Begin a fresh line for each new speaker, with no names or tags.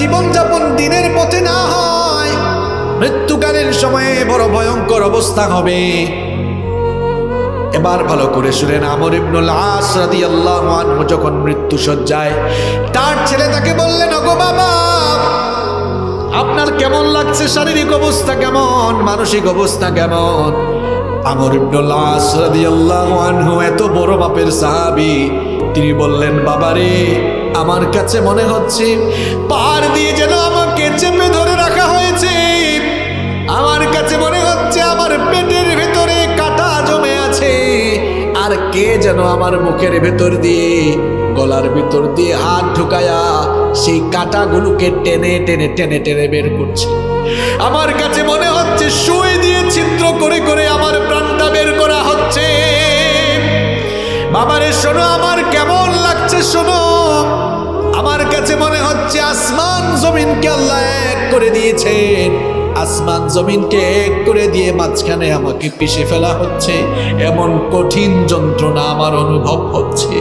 জীবনযাপন দিনের পথে না হয় মৃত্যুকালীন সময়ে বড় ভয়ঙ্কর অবস্থা হবে। এবার ভালো করে শুনেন আমর ইবনুল আস রাদিয়াল্লাহু যখন মৃত্যু সজ্জায় তার ছেলে তাকে বললেন, ওগো বাবা, আপনার কেমন লাগছে? শারীরিক অবস্থা কেমন? মানসিক অবস্থা কেমন? আমর ইবনুল আস রাদিয়াল্লাহু আনহু এত বড় বাপের সাহাবী তিনি বললেন, বাবারে, আমার কাছে মনে হচ্ছে পার দিয়ে যেন আমাকে চেপে ধরে রাখা হয়েছে। আমার কাছে মনে হচ্ছে আমার পেটের ভেতরে কাটা জমে আছে। আর কে যেন আমার মুখের ভেতর দিয়ে, গলার ভিতর দিয়ে হাত ঢুকায়া সেই কাটাগুলোকে টেনে টেনে টেনে টেনে বের করছে। আমার কাছে মনে হচ্ছে শুয়ে দিয়ে বাবারে শোনো, আমার কেমন লাগছে শোনো। আমার কাছে মনে হচ্ছে আসমান জমিনকে আল্লাহ এক করে দিয়েছেন। আসমান জমিনকে এক করে দিয়ে মাঝখানে আমাকে পিষে ফেলা হচ্ছে। এমন কঠিন যন্ত্রণা আমার অনুভব হচ্ছে।